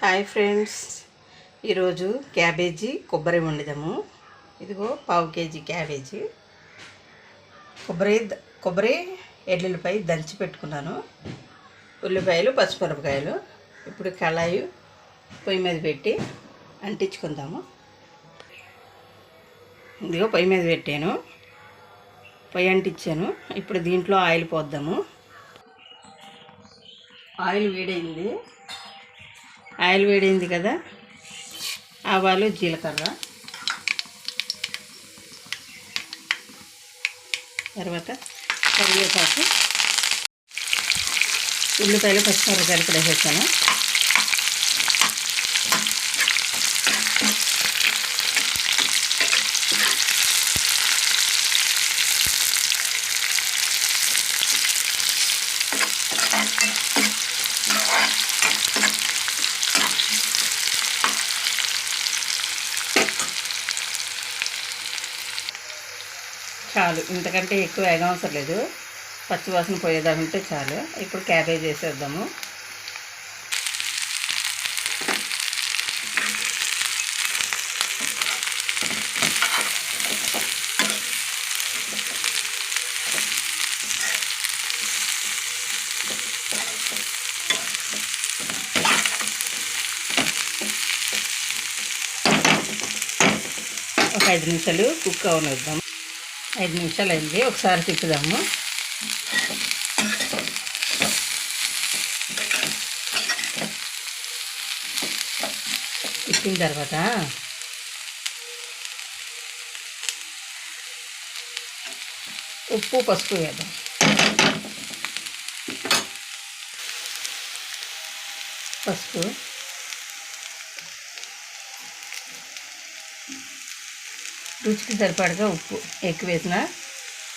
Hi friends. ఈరోజు cabbage కొబ్బరి వండిదాము. ఇదిగో పావు కేజీ క్యాబేజీ. కొబ్బరి కొబ్బరి ఎల్లుల్లిపాయ దంచి పెట్టుకున్నాను. ఉల్లిపాయలు పచ్చిమిరపకాయలు. ఇప్పుడు కళాయి పొయ్యి మీద పెట్టి అంటించుకుందాము. ఇదిగో పొయ్యి మీద పెట్టాను. పొయ్యి అంటించాను. ఇప్పుడు దీంట్లో ఆయిల్ పోద్దాము. ఆయిల్ వేడైంది. ఆయిల్ వేడింది కదా? ఆవాలు జీలకర్ర. తర్వాత కరివేపాకు. ఉల్లిపాయలు పచ్చిమిరపకాయలు కూడా వేసాను చాలు. ఇంతకంటే ఎక్కువ వేగవసరం లేదు. పచ్చివాసన పోయేదాకా ఉంటే చాలు. ఇప్పుడు క్యాబేజ్ వేసేద్దాము. ఒక ఐదు నిమిషాలు కుక్ అవనిద్దాం. ఐదు నిమిషాలు అయింది ఒకసారి తిప్పుదాము. తిప్పిన తర్వాత ఉప్పు పసుపు వేద్దాం. పసుపు. రుచికి సరిపడగా ఉప్పు ఎక్కువ వేసిన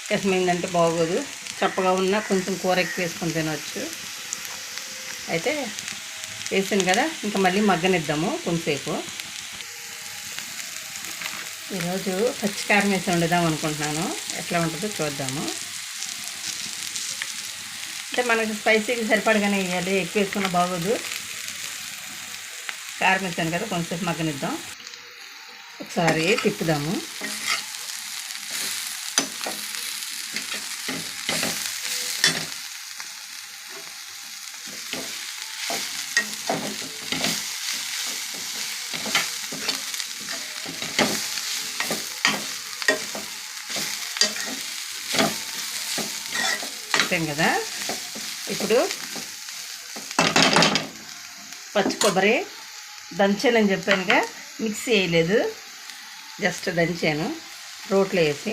కసమైందంటే బాగోదు. చప్పగా ఉన్నా కొంచెం కూర ఎక్కువ వేసుకొని తినవచ్చు అయితే వేసాను కదా ఇంకా మళ్ళీ మగ్గనిద్దాము కొంతసేపు. ఈరోజు పచ్చికారం వేసి వండుదాం అనుకుంటున్నాను. ఎట్లా ఉంటుందో చూద్దాము. అంటే మనకి స్పైసీకి సరిపడగానే వేయాలి ఎక్కువ వేసుకున్న బాగోదు. కారం వేసాను కదా కొంచెంసేపు మగ్గనిద్దాం. ఒకసారి తిప్పుదాము. చెప్పాం కదా. ఇప్పుడు పచ్చి కొబ్బరి దంచానని చెప్పానుగా మిక్సీ వేయలేదు. జస్ట్ దంచాను. రోట్లో వేసి.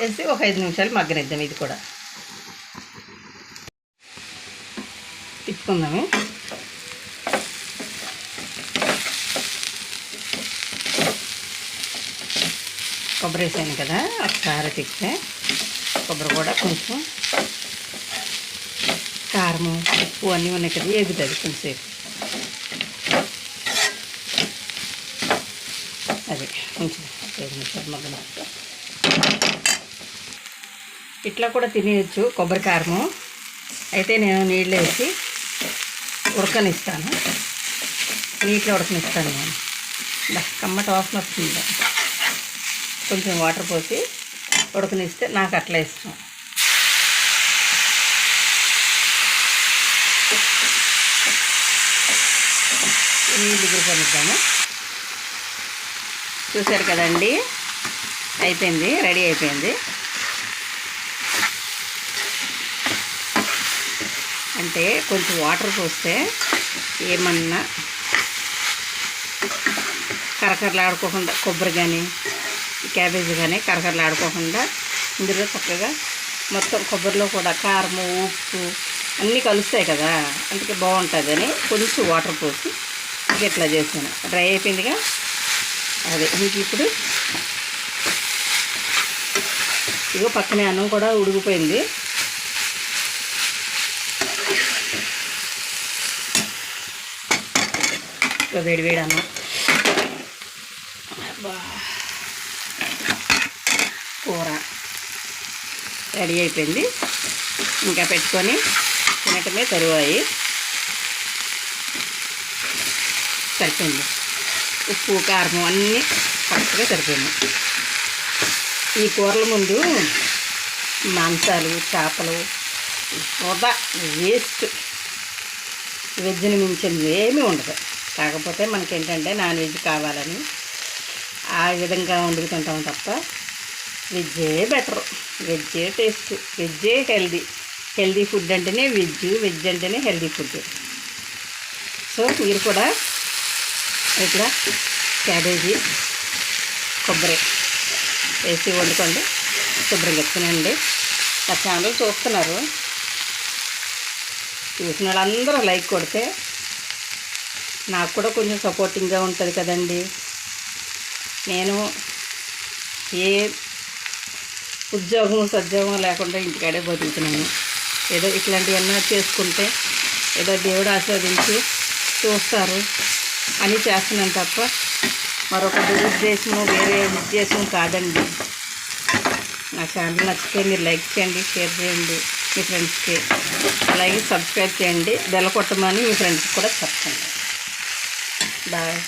వేసి ఒక ఐదు నిమిషాలు మగ్గనిద్దాం ఇది కూడా. తిప్పుకుందాము. కొబ్బరి వేసాను కదా ఒకసారి తిప్పితే కొబ్బరి కూడా కొంచెం కారము ఉప్పు అన్నీ ఉన్నాయి కదా ఎగుతుంది కొంచెంసేపు అది కొంచెం ఐదు నిమిషాలు ఇట్లా కూడా తినేయచ్చు కొబ్బరి కారము అయితే నేను నీళ్ళు వేసి ఉడకనిస్తాను. నీటిలో ఉడకనిస్తాను నేను. కమ్మట వాసన వస్తుంది. కొంచెం వాటర్ పోసి ఉడకనిస్తే నాకు అట్లా ఇష్టం. నీళ్ళు దిగురుకొనిద్దాము చూశారు కదండి? అయిపోయింది రెడీ అయిపోయింది. అంటే కొంచెం వాటర్ పోస్తే ఏమన్నా కరకరలాడుకోకుండా కొబ్బరి కానీ క్యాబేజీ కానీ కరకరలాడుకోకుండా ఇందులో చక్కగా మొత్తం కొబ్బరిలో కూడా కారము ఉప్పు అన్నీ కలుస్తాయి కదా? అందుకే బాగుంటుందని కొంచెం వాటర్ పోసి ఇట్లా చేసాను డ్రై అయిపోయిందిగా? అదే మీకు ఇప్పుడు ఇదిగో పక్కనే అన్నం కూడా ఉడిగిపోయింది ఇక వేడి వేడి అన్నం. కూర రెడీ అయిపోయింది. ఇంకా పెట్టుకొని తినటమే తరువాయి. సరిపోయింది. ఉప్పు కారం అన్నీ కరెక్ట్గా సరిపోయింది. ఈ కూరల ముందు మాంసాలు చేపలు వృధా వేస్ట్ వెజ్ని మించింది ఏమీ ఉండదు. కాకపోతే మనకేంటంటే నాన్ వెజ్ కావాలని ఆ విధంగా వండుకుంటాం తప్ప వెజ్జే బెటర్. వెజ్జే టేస్ట్ వెజ్జే హెల్దీ. హెల్దీ ఫుడ్ అంటేనే వెజ్ వెజ్ అంటేనే హెల్దీ ఫుడ్ సో మీరు కూడా ఇక్కడ క్యాబేజీ కొబ్బరి వేసి వండుకోండి. శుభ్రంగా తినండి నా ఛానల్ చూస్తున్నారు. చూసిన వాళ్ళందరూ లైక్ కొడితే నాకు కూడా కొంచెం సపోర్టింగ్గా ఉంటుంది కదండి. నేను ఏ ఉద్యోగం సద్యోగం లేకుండా ఇంటికాడే బతుకుతున్నాను. ఏదో ఇట్లాంటివన్నీ చేసుకుంటే ఏదో దేవుడు ఆస్వాదించి చూస్తారు. అని చేస్తున్నాను తప్ప మరొక దురుద్దేశము వేరే ఉద్దేశం కాదండి. నా ఛానల్ నచ్చితే మీరు లైక్ చేయండి షేర్ చేయండి మీ ఫ్రెండ్స్కి. అలాగే సబ్స్క్రైబ్ చేయండి బెల్ల కొట్టమని మీ ఫ్రెండ్స్కి కూడా చెప్పండి. బాయ్.